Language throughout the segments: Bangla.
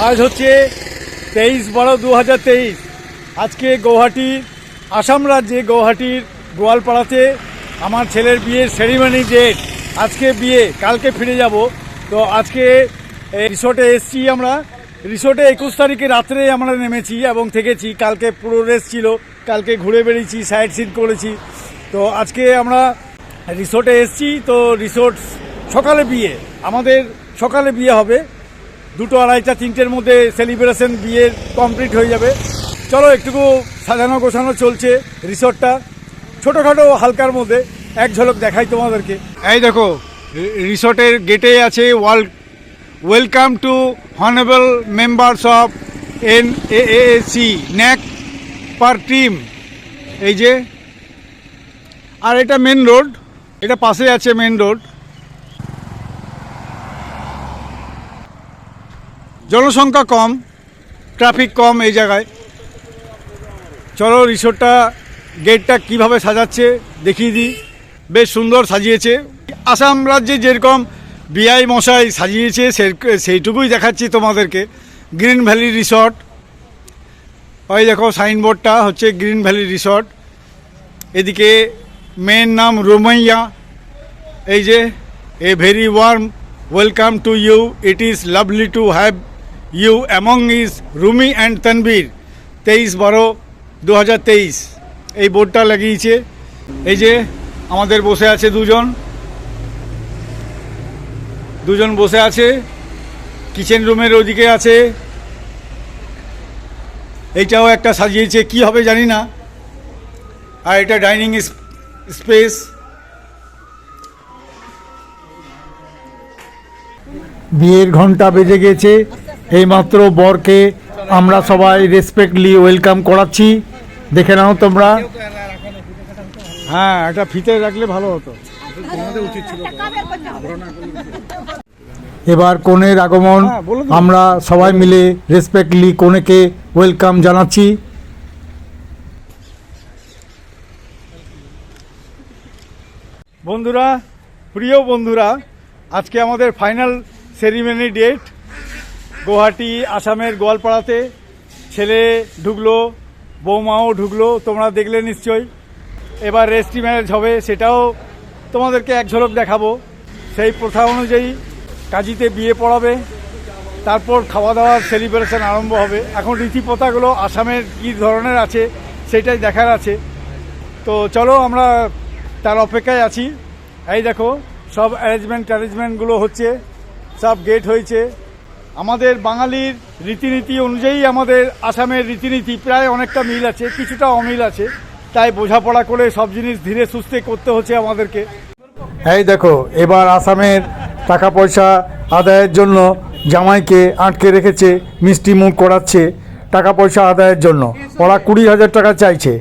আজ হচ্ছে তেইশ বারো দু হাজার তেইশ। আজকে গৌহাটির, আসাম রাজ্যে গৌহাটির গোয়ালপাড়াতে আমার ছেলের বিয়ের সেরিমনি ডেট আজকে বিয়ে, কালকে ফিরে যাব। তো আজকে রিসোর্টে এসছি আমরা। রিসোর্টে একুশ তারিখে রাত্রে আমরা নেমেছি এবং থেকেছি। কালকে পুরো রেস ছিল। কালকে ঘুরে বেরিয়েছি সাইড সিন করেছি। তো আজকে আমরা রিসোর্টে এসছি। তো রিসোর্ট সকালে বিয়ে। আমাদের সকালে বিয়ে হবে। দুটো আড়াইটা, তিনটের মধ্যে সেলিব্রেশন বিয়ের কমপ্লিট হয়ে যাবে। চলো একটুকু সাজানো গোছানো চলছে রিসোর্টটা। ছোটোখাটো হালকার মধ্যে এক ঝলক দেখাই তোমাদেরকে। এই দেখো, রিসোর্টের গেটে আছে world welcome to honourable members of N A C NAAC peer team এই যে, আর এটা মেন রোড এটা পাশে আছে মেন রোড জনসংখ্যা কম ট্রাফিক কম এই জায়গায়। চলো রিসোর্টটা গেটটা কীভাবে সাজাচ্ছে দেখিয়ে দিই। বেশ সুন্দর সাজিয়েছে। আসাম রাজ্যে যেরকম বিআই মশাই সাজিয়েছে সেইটুকুই দেখাচ্ছি তোমাদেরকে। গ্রিন ভ্যালি রিসর্ট ওই দেখো সাইনবোর্ডটা হচ্ছে গ্রিন ভ্যালি রিসর্ট এদিকে মেন নাম রোমাইয়া। এই যে a very warm welcome to you it is lovely to have you among is Rumi and Tanvir তেইশ বারো দু এই বোর্ডটা লাগিয়েছে। এই যে আমাদের বসে আছে দুজন। দুজন বসে আছে। কিচেন রুমের ওদিকে আছে। এইটাও একটা সাজিয়েছে। কি হবে জানি না। আর এটা ডাইনিং স্পেস। বিয়ের ঘণ্টা বেজে গেছে। এইমাত্র বরকে আমরা সবাই রেসপেক্টলি ওয়েলকাম করাচ্ছি। দেখে নাও তোমরা। হ্যাঁ এটা ফিতে রাখলে ভালো হতো। এবার কনের আগমন আমরা সবাই মিলে রেসপেক্টলি কনেকে ওয়েলকাম জানাচ্ছি। বন্ধুরা প্রিয় বন্ধুরা আজকে আমাদের ফাইনাল সেরিমনি ডেট গুয়াহাটি আসামের গোয়ালপাড়াতে ছেলে ঢুকলো, বৌমাও ঢুকলো, তোমরা দেখলে নিশ্চয়ই। এবার রেস্টি ম্যারেজ হবে, সেটাও তোমাদেরকে এক ঝলক দেখাবো। সেই প্রথা অনুযায়ী কাজীতে বিয়ে পড়াবে, তারপর খাওয়া দাওয়ার সেলিব্রেশন আরম্ভ হবে। এখন রীতিপ্রথাগুলো আসামের কী ধরনের আছে, সেটাই দেখার আছে। তো চলো আমরা তার অপেক্ষায় আছি। এই দেখো, সব অ্যারেঞ্জমেন্ট ট্যারেঞ্জমেন্টগুলো হচ্ছে, সব গেট হয়েছে। আমাদের বাঙালির রীতিনীতি অনুযায়ী আমাদের আসামের রীতিনীতি প্রায় অনেকটা মিল আছে, কিছুটা অমিল আছে। তাই বোঝাপড়া করে সব জিনিস ধীরে সুস্থে করতে হচ্ছে আমাদেরকে। এই দেখো, এবার আসামের টাকা পয়সা আদায়ের জন্য জামাইকে আটকে রেখেছে, মিষ্টি মুখ করাচ্ছে টাকা পয়সা আদায়ের জন্য। ওরা কুড়ি হাজার টাকা চাইছে।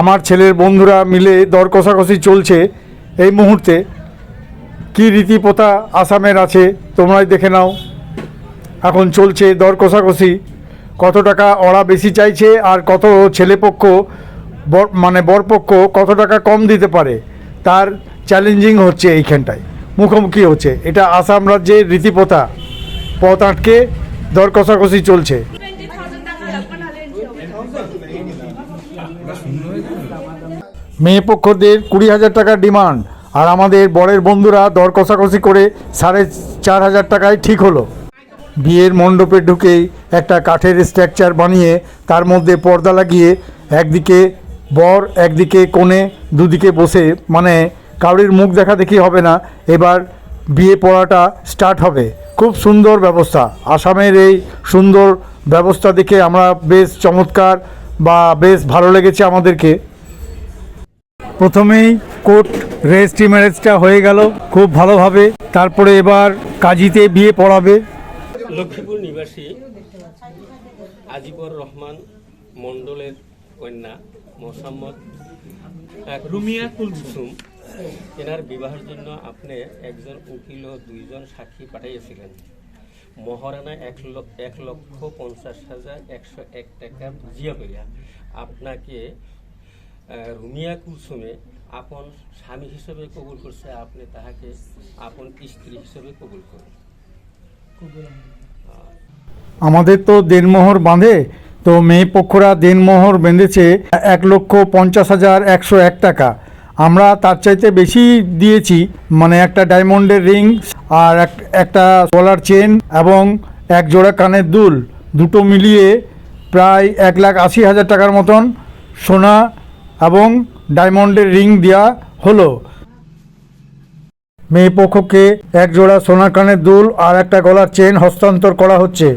আমার ছেলের বন্ধুরা মিলে দর কষাকষি চলছে এই মুহূর্তে। কি রীতি প্রথা আসামের আছে, তোমরাই দেখে নাও। এখন চলছে দর কষাকষি। কত টাকা ওরা বেশি চাইছে আর কত ছেলেপক্ষ, বর মানে বরপক্ষ কত টাকা কম দিতে পারে, তার চ্যালেঞ্জিং হচ্ছে এইখানটায়। মুখোমুখি হচ্ছে। এটা আসাম রাজ্যের রীতিপথা। পথ আটকে দর কষাকষি চলছে। মেয়ে পক্ষদের কুড়ি হাজার টাকার ডিমান্ড, আর আমাদের বরের বন্ধুরা দর কষাকষি করে সাড়ে চার হাজার টাকায় ঠিক হলো। বিয়ের মণ্ডপে ঢুকেই একটা কাঠের স্ট্রাকচার বানিয়ে তার মধ্যে পর্দা লাগিয়ে একদিকে বর, একদিকে কোণে, দুদিকে বসে। মানে কাউরির মুখ দেখা দেখি হবে না। এবার বিয়ে পড়াটা স্টার্ট হবে। খুব সুন্দর ব্যবস্থা। আসামের এই সুন্দর ব্যবস্থা দেখে আমরা বেশ চমৎকার বা বেশ ভালো লেগেছে আমাদেরকে। প্রথমেই কোর্ট রেজিস্ট্রি ম্যারেজটা হয়ে গেল খুব ভালোভাবে। তারপরে এবার কাজীতে বিয়ে পড়াবে। লক্ষ্মীপুর নিবাসী আজিবর রহমান মণ্ডলের কন্যা মোসাম্মদ রুমিয়া কুলসুম। এনার বিবাহের জন্য আপনি একজন উকিল ও দুইজন সাক্ষী পাঠাইয়াছিলেন। মহারানা এক লক্ষ এক লক্ষ পঞ্চাশ হাজার একশো এক টাকা জিয়া করিয়া আপনাকে রুমিয়া কুলসুমে আপন স্বামী হিসেবে কবুল করছে আপনি তাহাকে আপন স্ত্রী হিসেবে কবুল করেন। আমাদের তো দেনমোহর বাঁধে, তো মেয়ে পক্ষরা দেনমোহর বেঁধেছে এক লক্ষ পঞ্চাশ হাজার একশো এক টাকা। আমরা তার চাইতে বেশি দিয়েছি মানে একটা ডায়মন্ডের রিং আর এক- একটা গলার চেন এবং এক জোড়া কানের দুল। দুটো মিলিয়ে প্রায় এক লাখ আশি হাজার টাকার মতন সোনা এবং ডায়মন্ডের রিং দেওয়া হলো। মেয়ে পক্ষকে এক জোড়া সোনার কানের দুল আর একটা গলার চেন হস্তান্তর করা হচ্ছে।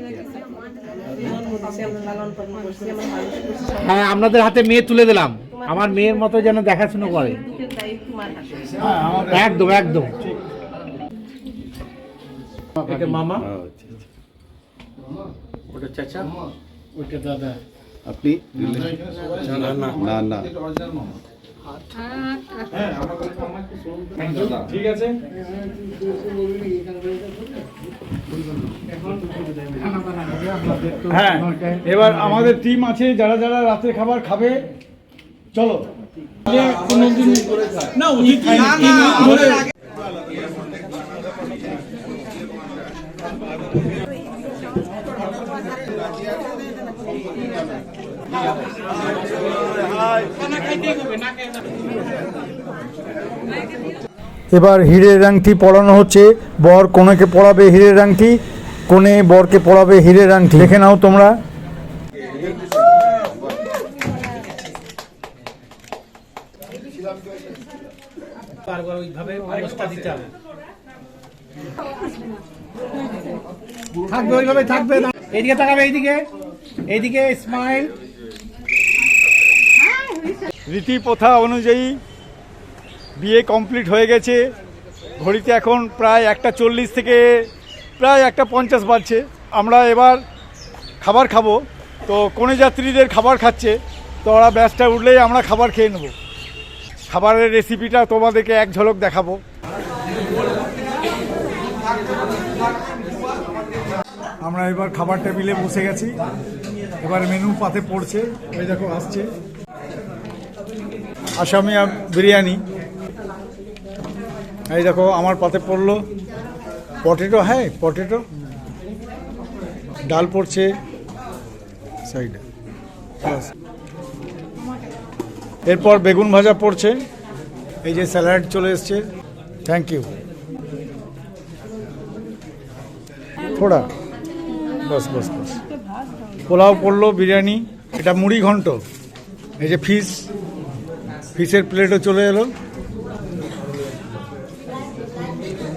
হ্যাঁ আপনাদের হাতে মেয়ে তুলে দিলাম। আমার মেয়ের মতো যেন দেখাশুনো করে। একদম একদম। এটা মামা? ওটা চাচা? ওটা দাদা। আপনি? না না না। ঠিক আছে হ্যাঁ এবার আমাদের টিম আছে যারা যারা রাতের খাবার খাবে চলো না এবার হীরের আংটি পরানো হচ্ছে। বর কনেকে পরাবে হীরের আংটি? কনে বরকে পরাবে হীরের আংটি? দেখে নাও তোমরা। থাকবে ওইভাবে থাকবে এইদিকে তাকাবে এইদিকে। এইদিকে স্মাইল রীতি প্রথা অনুযায়ী বিয়ে কমপ্লিট হয়ে গেছে। ঘড়িতে এখন প্রায় একটা চল্লিশ থেকে প্রায় একটা পঞ্চাশ বাজছে। আমরা এবার খাবার খাব। তো কোনে যাত্রীদের খাবার খাচ্ছে? তো ওরা ব্যাসটা উঠলেই আমরা খাবার খেয়ে নেব। খাবারের রেসিপিটা তোমাদেরকে এক ঝলক দেখাবো। আমরা এবার খাবার টেবিলে বসে গেছি। এবার মেনু পাতে পড়ছে। ওই দেখো, আসছে। আসামি বিরিয়ানি। এই দেখো, আমার পাতে পড়ল। পটেটো হ্যাঁ পটেটো। ডাল পড়ছে সাইডে। এরপর বেগুন ভাজা পড়ছে। এই যে স্যালাড চলে এসছে। থ্যাংক ইউ থোড়া বাস বাস, বস। পোলাও পড়ল, বিরিয়ানি। এটা মুড়ি ঘন্ট। এই যে ফিশ। ফিশের প্লেটও চলে এলো।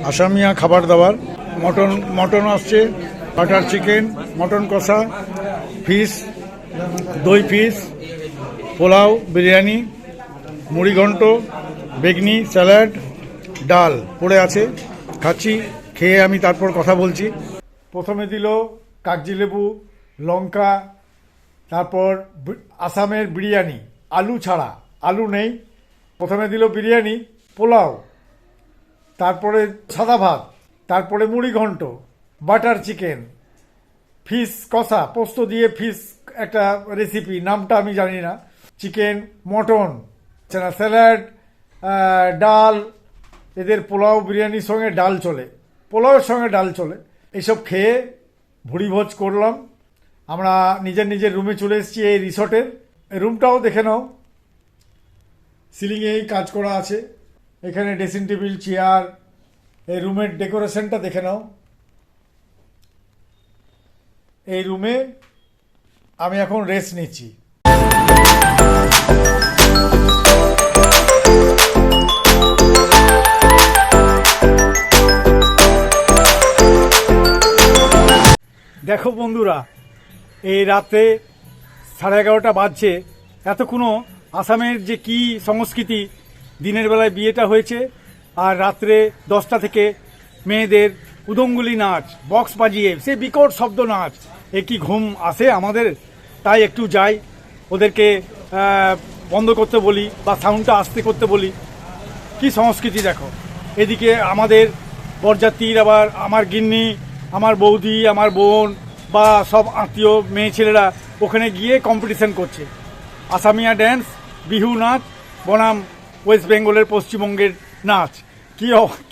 আসামিয়া খাবার দাবার, মটন মটন আসছে, বাটার চিকেন, মটন কষা, ফিশ, দই ফিশ, পোলাও, বিরিয়ানি মুড়িঘণ্ট বেগনি, স্যালাড, ডাল পড়ে আছে, খাচ্ছি, খেয়ে আমি তারপর কথা বলছি। প্রথমে দিল কাগজি লেবু, লঙ্কা, তারপর আসামের বিরিয়ানি, আলু ছাড়া, আলু নেই। প্রথমে দিল বিরিয়ানি, পোলাও। তারপরে সাদা ভাত তারপরে মুড়ি ঘন্ট, বাটার চিকেন, ফিশ কষা, পোস্ত দিয়ে ফিশ একটা রেসিপি নামটা আমি জানি না। চিকেন, মটন স্যালাড ডাল, এদের পোলাও বিরিয়ানির সঙ্গে ডাল চলে। পোলাওয়ের সঙ্গে ডাল চলে। এইসব খেয়ে ভুড়িভোজ করলাম। আমরা নিজের নিজের রুমে চলে এসেছি এই রিসর্টের রুমটাও দেখে নাও। সিলিংয়েই কাজ করা আছে। এখানে ড্রেসিং টেবিল, চেয়ার, এই রুমের ডেকোরেশনটা দেখে নাও। এই রুমে আমি এখন রেস্ট নিচ্ছি। দেখো বন্ধুরা, এই রাতে সাড়ে এগারোটা বাজছে। এতক্ষণও আসামের যে কি সংস্কৃতি দিনের বেলায় বিয়েটা হয়েছে, আর রাত্রে দশটা থেকে মেয়েদের উদঙ্গুলি নাচ, বক্স বাজিয়ে, সে বিকট শব্দ নাচ, এ কি ঘুম আসে আমাদের? তাই একটু যাই, ওদেরকে বন্ধ করতে বলি বা সাউন্ডটা আস্তে করতে বলি। কি সংস্কৃতি দেখো? এদিকে আমাদের বরযাত্রীর আবার আমার গিন্নি, আমার বৌদি, আমার বোন বা সব আত্মীয় মেয়ে ছেলেরা ওখানে গিয়ে কম্পিটিশন করছে। আসামিয়া ড্যান্স বিহু নাচ, বনাম ওয়েস্ট বেঙ্গলের পশ্চিমবঙ্গের নাচ। কি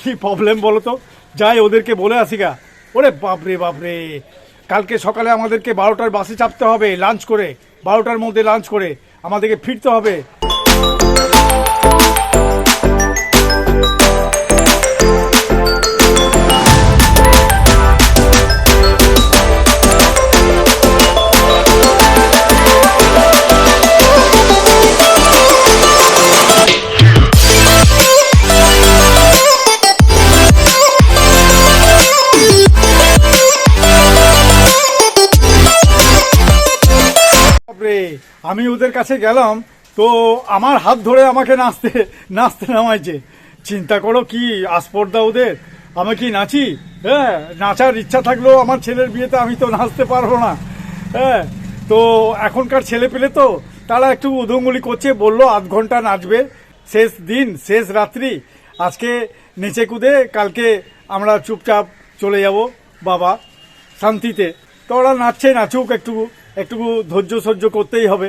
কী প্রবলেম বলো তো যাই ওদেরকে বলে আসি গা। ওরে বাপরে বাপরে। কালকে সকালে আমাদেরকে বারোটার বাসে চাপতে হবে লাঞ্চ করে। বারোটার মধ্যে লাঞ্চ করে। আমাদেরকে ফিরতে হবে। আমি ওদের কাছে গেলাম, তো আমার হাত ধরে আমাকে নাচতে নাচতে নামাইছে। চিন্তা করো কি আস্পর্দা ওদের। আমি কি নাচি? হ্যাঁ নাচার ইচ্ছা থাকলেও আমার ছেলের বিয়েতে আমি তো নাচতে পারব না। হ্যাঁ তো এখনকার ছেলে পেলে তো তারা একটু উদঙ্গুলি করছে, বলল আধ ঘণ্টা নাচবে। শেষ দিন, শেষ রাত্রি। আজকে নেচে কুদে, কালকে আমরা চুপচাপ চলে যাব, বাবা, শান্তিতে। তো ওরা নাচছে, নাচুক একটু। একটু ধৈর্য সহ্য করতেই হবে।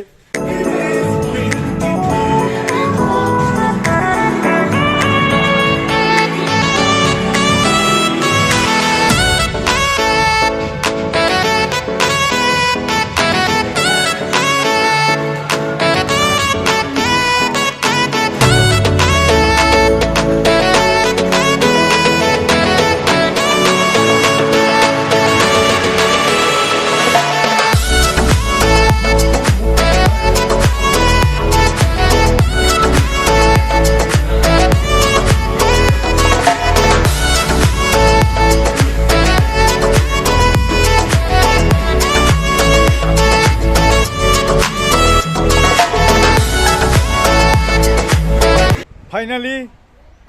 ফাইনালি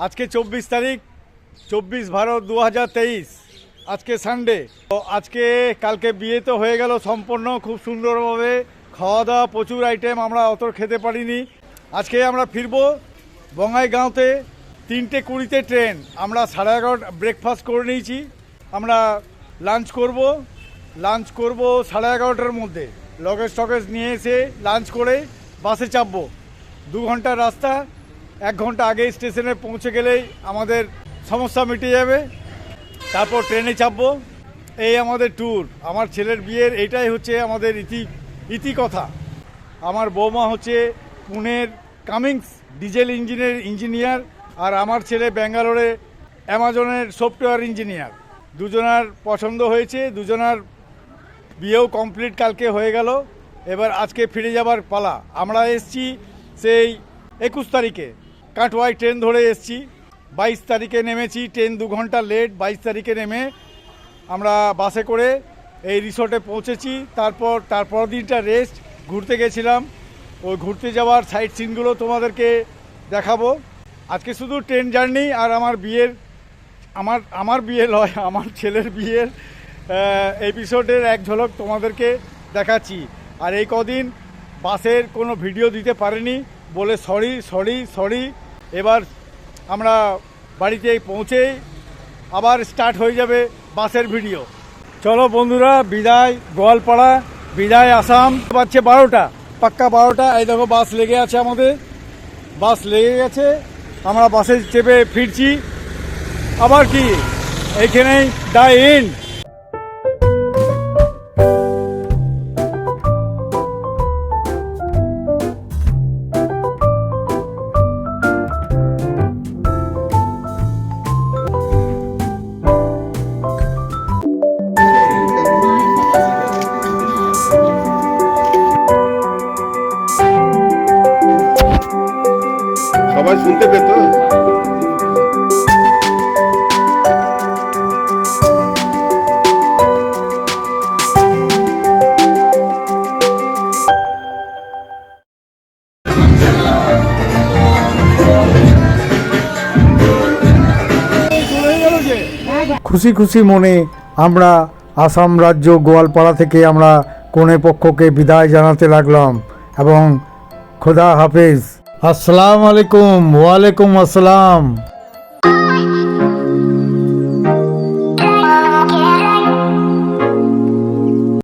আজকে চব্বিশ তারিখ, চব্বিশ ভারত দু হাজার তেইশ। আজকে সানডে তো আজকে কালকে বিয়ে তো হয়ে গেল সম্পূর্ণ, খুব সুন্দরভাবে। খাওয়া দাওয়া প্রচুর আইটেম আমরা অত খেতে পারিনি। আজকে আমরা ফিরবো বঙ্গাইগাঁওতে। তিনটে কুড়িতে ট্রেন। আমরা সাড়ে এগারোটা ব্রেকফাস্ট করে নিয়েছি। আমরা লাঞ্চ করব। লাঞ্চ করব সাড়ে এগারোটার মধ্যে। লগেজ টগেজ নিয়ে এসে লাঞ্চ করে বাসে চাপবো। দু ঘণ্টার রাস্তা। এক ঘণ্টা আগে স্টেশনে পৌঁছে গেলেই আমাদের সমস্যা মিটে যাবে। তারপর ট্রেনে চাপবো। এই আমাদের ট্যুর আমার ছেলের বিয়ের এইটাই হচ্ছে আমাদের ইতি ইতি কথা আমার বৌমা হচ্ছে পুনের কামিংস ডিজেল ইঞ্জিনের ইঞ্জিনিয়ার আর আমার ছেলে ব্যাঙ্গালোরে অ্যামাজনের সফটওয়্যার ইঞ্জিনিয়ার। দুজনার পছন্দ হয়েছে, দুজনার বিয়েও কমপ্লিট কালকে হয়ে গেল। এবার আজকে ফিরে যাবার পালা। আমরা এসছি সেই একুশ তারিখে। কাটওয়াই ট্রেন ধরে এসছি। বাইশ তারিখে নেমেছি, ট্রেন দু ঘণ্টা লেট বাইশ তারিখে নেমে আমরা বাসে করে এই রিসোর্টে পৌঁছেছি। তারপর তারপর দিনটা রেস্ট ঘুরতে গেছিলাম। ওই ঘুরতে যাওয়ার সাইট সিনগুলো তোমাদেরকে দেখাবো। আজকে শুধু ট্রেন জার্নি আর আমার বিয়ের, আমার আমার বিয়ে নয়, আমার ছেলের বিয়ের এপিসোডের এক ঝলক তোমাদেরকে দেখাচ্ছি। আর এই কদিন বাসের কোনো ভিডিও দিতে পারেনি। বলে সরি সরি সরি এবার আমরা বাড়িতে পৌঁছেই আবার স্টার্ট হয়ে যাবে বাসের ভিডিও চলো বন্ধুরা, বিদায়, গোয়ালপাড়া, বিদায় আসাম। পাচ্ছে বারোটা, পাক্কা বারোটা। এই দেখো, বাস লেগে আছে আমাদের। বাস লেগে গেছে। আমরা বাসে চেপে ফিরছি। আবার কি? এইখানেই দা এন্ড খুশি খুশি মনে আমরা আসাম রাজ্য গোয়ালপাড়া থেকে আমরা কনে পক্ষকে বিদায় জানাতে লাগলাম এবং খোদা হাফেজ। আসসালাম আলাইকুম, ওয়ালাইকুম আসসালাম।